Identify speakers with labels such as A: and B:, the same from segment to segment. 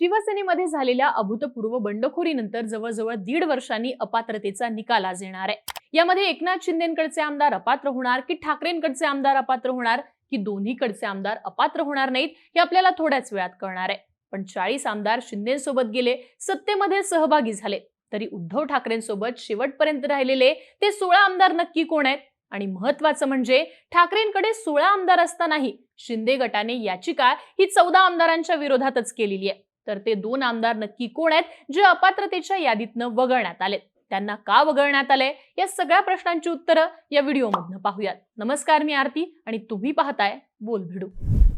A: शिवसेनेमध्ये झालेल्या अभूतपूर्व बंडखोरीनंतर जवळजवळ दीड वर्षांनी अपात्रतेचा निकाल आज येणार आहे. यामध्ये एकनाथ शिंदेकडचे आमदार अपात्र होणार की ठाकरेंकडचे आमदार अपात्र होणार की दोन्हीकडचे आमदार अपात्र होणार नाहीत हे आपल्याला थोड्याच वेळात कळणार आहे. पण चाळीस आमदार शिंदेसोबत गेले सत्तेमध्ये सहभागी झाले तरी उद्धव ठाकरेंसोबत शेवटपर्यंत राहिलेले ते सोळा आमदार नक्की कोण आहेत? आणि महत्वाचं म्हणजे ठाकरेंकडे सोळा आमदार असतानाही शिंदे गटाने याचिका ही चौदा आमदारांच्या विरोधातच केलेली आहे. तर ते दोन आमदार नक्की कोण आहेत जे अपात्रतेच्या यादीतनं वगळण्यात आले त्यांना का वगळण्यात आले या सगळ्या प्रश्नांची उत्तरं या व्हिडिओमधनं पाहूयात. नमस्कार मी आरती आणि तुम्ही पाहताय बोल भिडू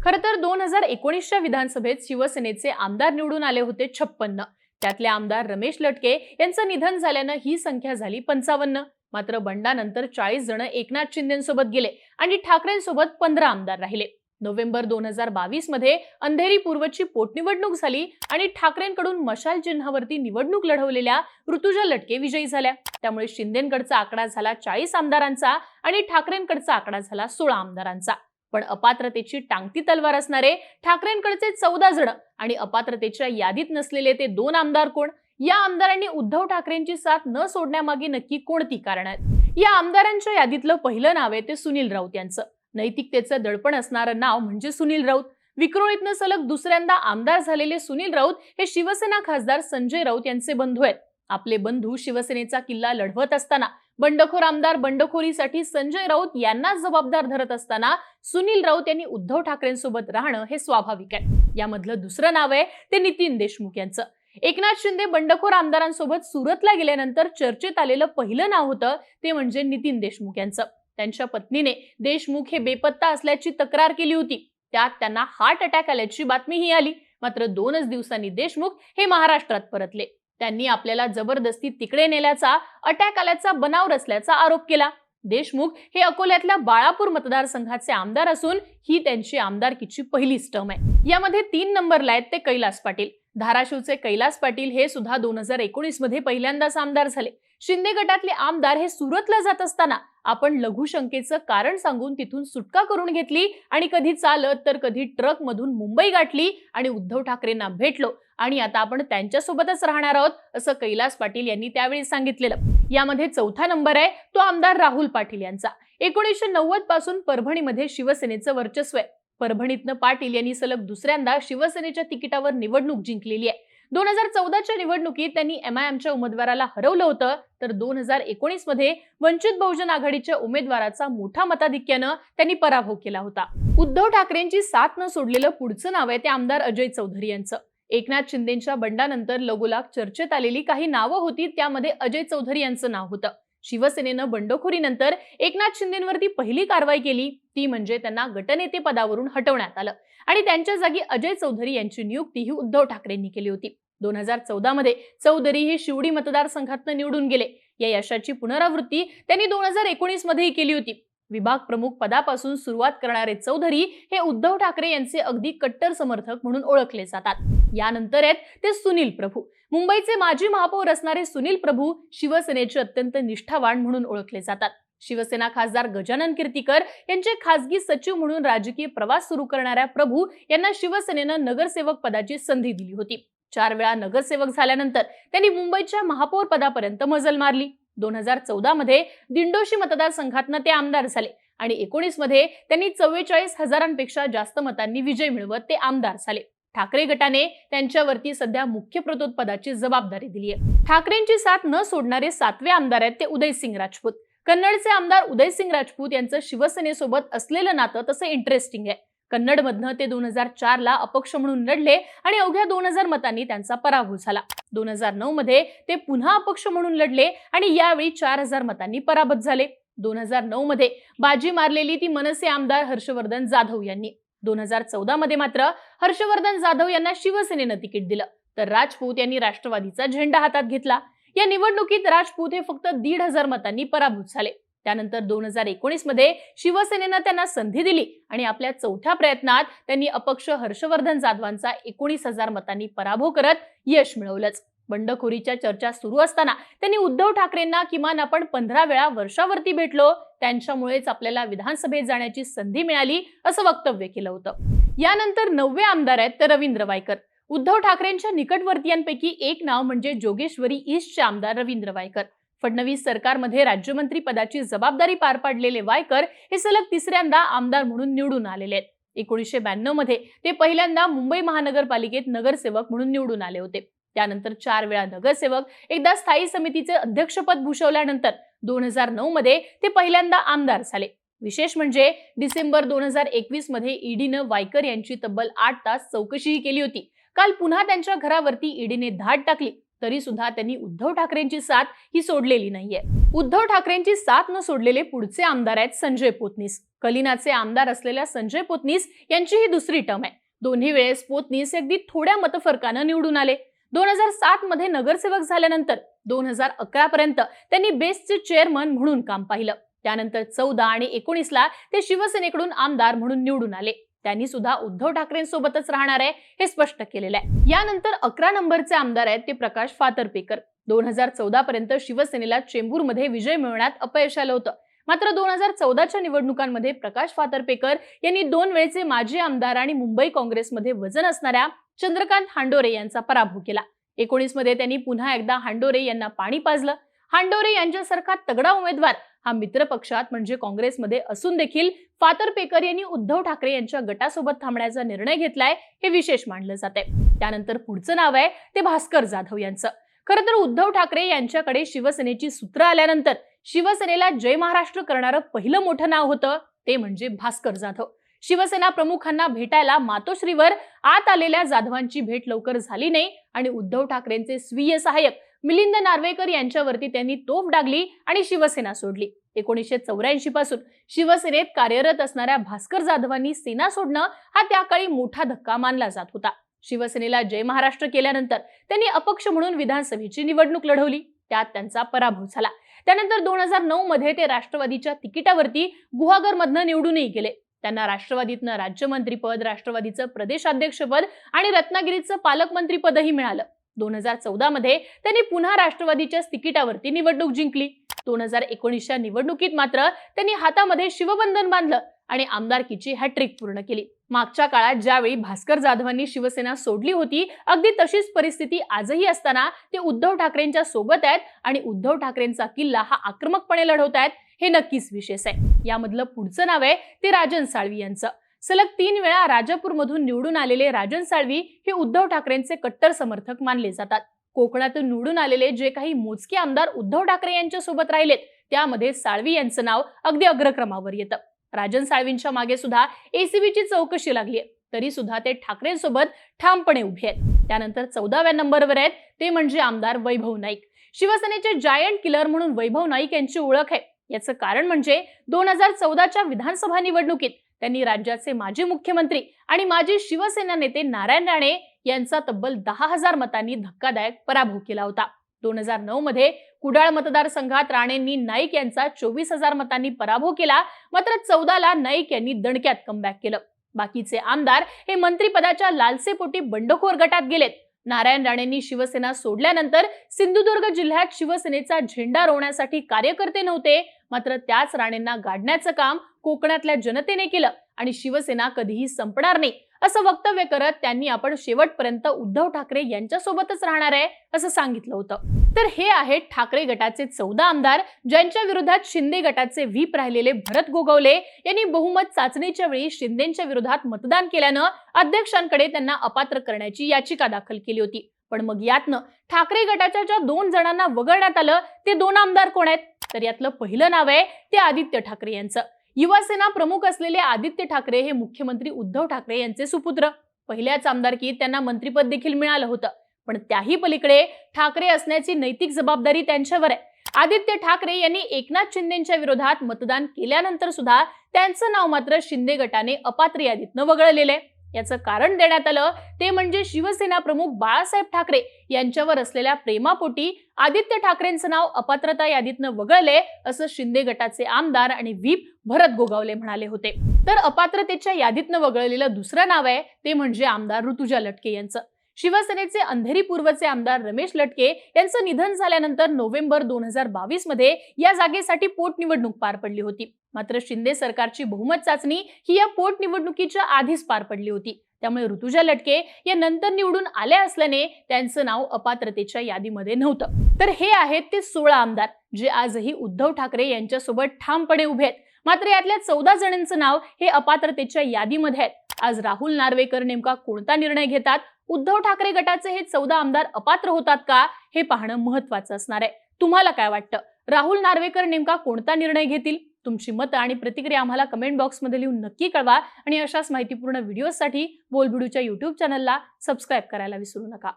A: खर तर दोन हजार एकोणीसच्या विधानसभेत शिवसेनेचे आमदार निवडून आले होते छप्पन्न. त्यातले आमदार रमेश लटके यांचं निधन झाल्यानं ही संख्या झाली पंचावन्न. मात्र बंडानंतर चाळीस जण एकनाथ शिंदेसोबत गेले आणि ठाकरेंसोबत पंधरा आमदार राहिले. नोव्हेंबर दोन हजार बावीसमध्ये अंधेरी पूर्वची पोटनिवडणूक झाली आणि ठाकरेंकडून मशाल चिन्हावरती निवडणूक लढवलेल्या ऋतुजा लटके विजयी झाल्या. त्यामुळे शिंदेकडचा आकडा झाला चाळीस आमदारांचा आणि ठाकरेंकडचा आकडा झाला सोळा आमदारांचा. पण अपात्रतेची टांगती तलवार असणारे ठाकरेंकडचे चौदा जण आणि अपात्रतेच्या यादीत नसलेले ते दोन आमदार कोण? या आमदारांनी उद्धव ठाकरेंची साथ न सोडण्यामागे नक्की कोणती कारण आहेत? या आमदारांच्या यादीतलं पहिलं नाव आहे ते सुनील राऊत यांचं. नैतिकतेचं दडपण असणारं नाव म्हणजे सुनील राऊत. विक्रोळीतनं सलग दुसऱ्यांदा आमदार झालेले सुनील राऊत हे शिवसेना खासदार संजय राऊत यांचे बंधू आहेत. आपले बंधू शिवसेनेचा किल्ला लढवत असताना बंडखोर आमदार बंडखोरीसाठी संजय राऊत यांना जबाबदार धरत असताना सुनील राऊत यांनी उद्धव ठाकरेंसोबत राहणं हे स्वाभाविक आहे. यामधलं दुसरं नाव आहे ते नितीन देशमुख यांचं. एकनाथ शिंदे बंडखोर आमदारांसोबत सुरतला गेल्यानंतर चर्चेत आलेलं पहिलं नाव होतं ते म्हणजे नितीन देशमुख यांचं. त्यांच्या पत्नीने देशमुख हे बेपत्ता असल्याची तक्रार केली होती. त्यात त्यांना हार्ट अटॅक आल्याची बातमीही आली. मात्र दोनच दिवसांनी देशमुख हे महाराष्ट्रात परतले. त्यांनी आपल्याला जबरदस्ती तिकडे नेल्याचा अटॅक आल्याचा बनाव रचल्याचा आरोप केला. देशमुख हे अकोल्यातल्या बाळापूर मतदारसंघाचे आमदार असून ही त्यांची आमदारकीची पहिली स्टम आहे. यामध्ये तीन नंबरला आहेत ते कैलास पाटील. धाराशिवचे कैलास पाटील हे सुद्धा दोन हजार एकोणीसमध्ये पहिल्यांदाच आमदार झाले. शिंदे गटातले आमदार हे सुरतला जात असताना आपण लघुशंकेचं कारण सांगून तिथून सुटका करून घेतली आणि कधी चालत तर कधी ट्रक मधून मुंबई गाठली आणि उद्धव ठाकरेंना भेटलो. आणि आता आपण त्यांच्यासोबतच राहणार आहोत असं कैलास पाटील यांनी त्यावेळी सांगितलेलं. यामध्ये चौथा नंबर आहे तो आमदार राहुल पाटील यांचा. एकोणीसशे नव्वदपासून परभणीमध्ये शिवसेनेचं वर्चस्व आहे. परभणीतनं पाटील यांनी सलग दुसऱ्यांदा शिवसेनेच्या तिकिटावर निवडणूक जिंकलेली आहे. दोन हजार चौदाच्या निवडणुकीत त्यांनी एमआयएमच्या उमेदवाराला हरवलं होतं. तर दोन हजार एकोणीसमध्ये वंचित बहुजन आघाडीच्या उमेदवाराचा मोठा मताधिक्यानं त्यांनी पराभव केला होता. उद्धव ठाकरेंची साथ न सोडलेलं पुढचं नाव आहे ते आमदार अजय चौधरी यांचं. एकनाथ शिंदेच्या बंडानंतर लगोलाग चर्चेत आलेली काही नावं होती त्यामध्ये अजय चौधरी यांचं नाव होतं. शिवसेनेनं बंडखोरीनंतर एकनाथ शिंदेवरती पहिली कारवाई केली. ती म्हणजे त्यांना गटनेते पदावरून हटवण्यात आलं. आणि त्यांच्या जागी अजय चौधरी यांची नियुक्ती ही उद्धव ठाकरेंनी केली होती. दोन हजार चौदा मध्ये चौधरी हे शिवडी मतदारसंघातनं निवडून गेले. या यशाची पुनरावृत्ती त्यांनी दोन हजार एकोणीस मध्येही केली होती. विभाग प्रमुख पदापासून सुरुवात करणारे चौधरी हे उद्धव ठाकरे यांचे अगदी कट्टर समर्थक म्हणून ओळखले जातात. यानंतर आहेत ते सुनील प्रभू. मुंबईचे माजी महापौर असणारे सुनील प्रभू शिवसेनेचे अत्यंत निष्ठावान म्हणून ओळखले जातात. शिवसेना खासदार गजानन कीर्तीकर यांचे खासगी सचिव म्हणून राजकीय प्रवास सुरू करणाऱ्या प्रभू यांना शिवसेनेनं नगरसेवक पदाची संधी दिली होती. चार वेळा नगरसेवक झाल्यानंतर त्यांनी मुंबईच्या महापौर पदापर्यंत मजल मारली. दोन हजार चौदा मध्ये दिंडोशी मतदारसंघातनं ते आमदार झाले. आणि एकोणीसमध्ये त्यांनी चव्वेचाळीस हजारांपेक्षा जास्त मतांनी विजय मिळवत ते आमदार झाले. ठाकरे गटाने त्यांच्यावरती सध्या मुख्य प्रतोत्पदाची जबाबदारी दिली आहे ठाकरेंची साथ न सोडणारे सातवे आमदार आहेत ते उदयसिंग राजपूत. कन्नडचे आमदार उदयसिंग राजपूत यांचं शिवसेनेसोबत असलेलं नातं तसं इंटरेस्टिंग आहे. कन्नडमधनं ते दोन हजार चारला अपक्ष म्हणून लढले आणि अवघ्या दोन हजार मतांनी त्यांचा पराभव झाला. दोन हजार नऊ मध्ये ते पुन्हा अपक्ष म्हणून लढले आणि यावेळी चार हजार मतांनी पराभूत झाले. दोन हजार नऊ मध्ये बाजी मारलेली ती मनसे आमदार हर्षवर्धन जाधव यांनी. दोन हजार चौदा मध्ये मात्र हर्षवर्धन जाधव यांना शिवसेनेनं तिकीट दिलं. तर राजपूत यांनी राष्ट्रवादीचा झेंडा हातात घेतला. या निवडणुकीत राजपूत हे फक्त दीड हजार मतांनी पराभूत झाले. त्यानंतर दोन हजार एकोणीसमध्ये शिवसेनेनं त्यांना संधी दिली आणि आपल्या चौथ्या प्रयत्नात त्यांनी अपक्ष हर्षवर्धन जाधवांचा एकोणीस हजार मतांनी पराभव करत यश मिळवलंच. बंडखोरीच्या चर्चा सुरू असताना त्यांनी उद्धव ठाकरेंना किमान आपण पंधरा वेळा वर्षावरती भेटलो त्यांच्यामुळेच आपल्याला विधानसभेत जाण्याची संधी मिळाली असं वक्तव्य केलं होतं. यानंतर नववे आमदार आहेत तर रवींद्र वायकर. उद्धव ठाकरेंच्या निकटवर्तीयांपैकी एक नाव म्हणजे जोगेश्वरी ईस्टचे आमदार रवींद्र वायकर. फडणवीस सरकारमध्ये राज्यमंत्री पदाची जबाबदारी पार पाडलेले वायकर हे सलग तिसऱ्यांदा आमदार म्हणून निवडून आलेले आहेत. एकोणीसशे ब्याण्णवमध्ये ते पहिल्यांदा मुंबई महानगरपालिकेत नगरसेवक म्हणून निवडून आले होते. त्यानंतर चार वेळा नगरसेवक एकदा स्थायी समितीचे अध्यक्षपद भूषवल्यानंतर दोन हजार नऊ मध्ये ते पहिल्यांदा आमदार झाले. विशेष म्हणजे डिसेंबर दोन हजार एकवीसमध्ये ईडीनं वायकर यांची तब्बल आठ तास चौकशीही केली होती. काल पुन्हा त्यांच्या घरावरती ईडीने धाड टाकली. तरी सुद्धा त्यांनी उद्धव ठाकरेंची साथ ही सोडलेली नाहीये. उद्धव ठाकरेंची साथ न सोडलेले पुढचे आमदार आहेत संजय पोतनीस. कलिनाचे आमदार असलेल्या संजय पोतनीस यांची ही दुसरी टर्म आहे. दोन्ही वेळेस पोतनीस अगदी थोड्या मतफरकानं निवडून आले. दोन हजार सात मध्ये नगरसेवक झाल्यानंतर दोन हजार अकरा पर्यंत त्यांनी बेस्टचे चेअरमन म्हणून काम पाहिलं. त्यानंतर चौदा आणि एकोणीसला ते शिवसेनेकडून आमदार म्हणून निवडून आले. त्यांनी सुद्धा उद्धव ठाकरेंसोबतच राहणार आहे हे स्पष्ट केलेलं आहे. यानंतर अकरा नंबरचे आमदार आहेत ते प्रकाश फातर्पेकर. दोन हजार चौदा पर्यंत शिवसेनेला चेंबूरमध्ये विजय मिळवण्यात अपयश आलं होतं. मात्र दोन हजार चौदाच्या निवडणुकांमध्ये प्रकाश फातर्पेकर यांनी दोन वेळचे माजी आमदार आणि मुंबई काँग्रेसमध्ये वजन असणाऱ्या चंद्रकांत हांडोरे यांचा पराभव केला. एकोणीसमध्ये त्यांनी पुन्हा एकदा हांडोरे यांना पाणी पाजलं. हांडोरे यांच्यासारखा तगडा उमेदवार हा मित्र पक्षात म्हणजे काँग्रेसमध्ये असून देखील फातर्पेकर यांनी उद्धव ठाकरे यांच्या गटासोबत थांबण्याचा निर्णय घेतलाय हे विशेष मानलं जात आहे त्यानंतर पुढचं नाव आहे ते भास्कर जाधव यांचं. खरं तर उद्धव ठाकरे यांच्याकडे शिवसेनेची सूत्र आल्यानंतर शिवसेनेला जय महाराष्ट्र करणारं पहिलं मोठं नाव होतं ते म्हणजे भास्कर जाधव. शिवसेना प्रमुखांना भेटायला मातोश्रीवर आत आलेल्या जाधवांची भेट लवकर झाली नाही आणि उद्धव ठाकरेंचे स्वीय सहाय्यक मिलिंद नार्वेकर यांच्यावरती त्यांनी तोफ डागली आणि शिवसेना सोडली. एकोणीसशे चौऱ्याऐंशी पासून शिवसेनेत कार्यरत असणाऱ्या भास्कर जाधवांनी सेना सोडणं हा त्या काळी मोठा धक्का मानला जात होता. शिवसेनेला जय महाराष्ट्र केल्यानंतर त्यांनी अपक्ष म्हणून विधानसभेची निवडणूक लढवली. त्यात त्यांचा पराभव झाला. त्यानंतर दोन हजार नऊ मध्ये ते राष्ट्रवादीच्या तिकिटावरती गुहागरमधनं निवडूनही गेले. त्यांना राष्ट्रवादीतनं राज्यमंत्रीपद राष्ट्रवादीचं प्रदेशाध्यक्षपद आणि रत्नागिरीचं पालकमंत्रीपदही मिळालं. दोन हजार चौदा मध्ये त्यांनी पुन्हा राष्ट्रवादीच्या तिकिटावरती निवडणूक जिंकली. दोन हजार एकोणीसच्या निवडणुकीत मात्र त्यांनी हातामध्ये शिवबंधन बांधलं आणि आमदारकीची हॅट्रिक पूर्ण केली. मागच्या काळात ज्यावेळी भास्कर जाधवांनी शिवसेना सोडली होती अगदी तशीच परिस्थिती आजही असताना ते उद्धव ठाकरेंच्या सोबत आहेत आणि उद्धव ठाकरेंचा किल्ला हा आक्रमकपणे लढवत आहेत हे नक्कीच विशेष आहे. यामधलं पुढचं नाव आहे ते राजन साळवी यांचं. सलग तीन वेळा राजापूरमधून निवडून आलेले राजन साळवी हे उद्धव ठाकरेंचे कट्टर समर्थक मानले जातात. कोकणातून निवडून आलेले जे काही मोजके आमदार उद्धव ठाकरे यांच्या सोबत राहिलेत त्यामध्ये साळवी यांचं नाव अगदी अग्रक्रमावर येतं. राजन साळवींच्या मागे सुद्धा एसीबीची चौकशी लागली आहे. तरी सुद्धा ते ठाकरेंसोबत ठामपणे उभे आहेत. त्यानंतर चौदाव्या नंबरवर आहेत ते म्हणजे आमदार वैभव नाईक. शिवसेनेचे जायंट किलर म्हणून वैभव नाईक यांची ओळख आहे. याचं कारण म्हणजे दोन हजार चौदाच्या विधानसभा निवडणुकीत त्यांनी राज्याचे माजी मुख्यमंत्री आणि माजी शिवसेना नेते नारायण राणे यांचा तब्बल दहा हजार मतांनी धक्कादायक पराभव केला होता. दोन हजार नऊ मध्ये कुडाळ मतदारसंघात राणेंनी नाईक यांचा चोवीस हजार मतांनी पराभव केला मात्र चौदाला नाईक यांनी दणक्यात कमबॅक केलं. बाकीचे आमदार हे मंत्रीपदाच्या लालसेपोटी बंडखोर गटात गेलेत. नारायण राणेंनी शिवसेना सोडल्यानंतर सिंधुदुर्ग जिल्ह्यात शिवसेनेचा झेंडा रोवण्यासाठी कार्यकर्ते नव्हते मात्र त्याच राणेंना गाडण्याचं काम कोकणातल्या जनतेने केलं आणि शिवसेना कधीही संपणार नाही असं वक्तव्य करत त्यांनी आपण शेवटपर्यंत उद्धव ठाकरे यांच्यासोबतच राहणार आहे असं सांगितलं होतं. तर हे आहेत ठाकरे गटाचे चौदा आमदार ज्यांच्या विरोधात शिंदे गटाचे व्हीप राहिलेले भरत गोगवले. यांनी बहुमत चाचणीच्या वेळी शिंदेच्या विरोधात मतदान केल्यानं अध्यक्षांकडे त्यांना अपात्र करण्याची याचिका दाखल केली होती. पण मग यातनं ठाकरे गटाच्या ज्या दोन जणांना वगळण्यात आलं ते दोन आमदार कोण आहेत? तर यातलं पहिलं नाव आहे ते आदित्य ठाकरे यांचं. युवासेना प्रमुख असलेले आदित्य ठाकरे हे मुख्यमंत्री उद्धव ठाकरे यांचे सुपुत्र. पहिल्याच आमदारकीत त्यांना मंत्रीपद देखील मिळालं होतं. पण त्याही पलीकडे ठाकरे असण्याची नैतिक जबाबदारी त्यांच्यावर आहे. आदित्य ठाकरे यांनी एकनाथ शिंदेच्या विरोधात मतदान केल्यानंतर सुद्धा त्यांचं नाव मात्र शिंदे गटाने अपात्र यादीतनं वगळलेलं आहे. याचं कारण देण्यात आलं ते म्हणजे शिवसेना प्रमुख बाळासाहेब ठाकरे यांच्यावर असलेल्या प्रेमापोटी आदित्य ठाकरेंचं नाव अपात्रता यादीतनं वगळले असं शिंदे गटाचे आमदार आणि व्हीप भरत गोगावले म्हणाले होते. तर अपात्रतेच्या यादीतनं वगळलेलं दुसरं नाव आहे ते म्हणजे आमदार ऋतुजा लटके यांचं. शिवसेनेचे अंधेरी पूर्वचे आमदार रमेश लटके यांचं निधन झाल्यानंतर नोव्हेंबर दोन हजार बावीसमध्ये या जागेसाठी पोटनिवडणूक पार पडली होती. मात्र शिंदे सरकारची बहुमत चाचणी ही या पोटनिवडणुकीच्या आधीच पार पडली होती. त्यामुळे ऋतुजा लटके या नंतर निवडून आल्या असल्याने त्यांचं नाव अपात्रतेच्या यादीमध्ये नव्हतं. तर हे आहेत ते सोळा आमदार जे आजही उद्धव ठाकरे यांच्यासोबत ठामपणे उभे आहेत. मात्र यातल्या चौदा जणांचं नाव हे अपात्रतेच्या यादीमध्ये आहेत. आज राहुल नार्वेकर नेमका कोणता निर्णय घेतात? उद्धव ठाकरे गटाचे हे चौदा आमदार अपात्र होतात का? हे पाहणं महत्वाचं असणार आहे. तुम्हाला काय वाटतं? राहुल नार्वेकर नेमका कोणता निर्णय घेतील? तुमची मतं आणि प्रतिक्रिया आम्हाला कमेंट बॉक्समध्ये लिहून नक्की कळवा आणि अशाच माहितीपूर्ण व्हिडिओसाठी बोलबिडूच्या युट्यूब चॅनलला सबस्क्राईब करायला विसरू नका.